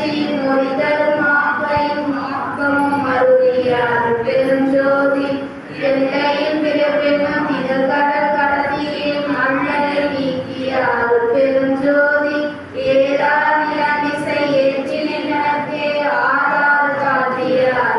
ஆசையும் ஒழிதலும் ஆக்கையும் ஆக்கமும் அருளியார் பெருஞ்சோதி எல்லையில் பிறப்பெனும் இதழ் கடல் கடலியில் அண்ணலை நீக்கியார் பெருஞ்சோதி ஏதார் இளமிசை ஏற்றி நிலத்தே ஆறாறு காட்டியார்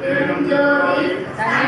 Thank you.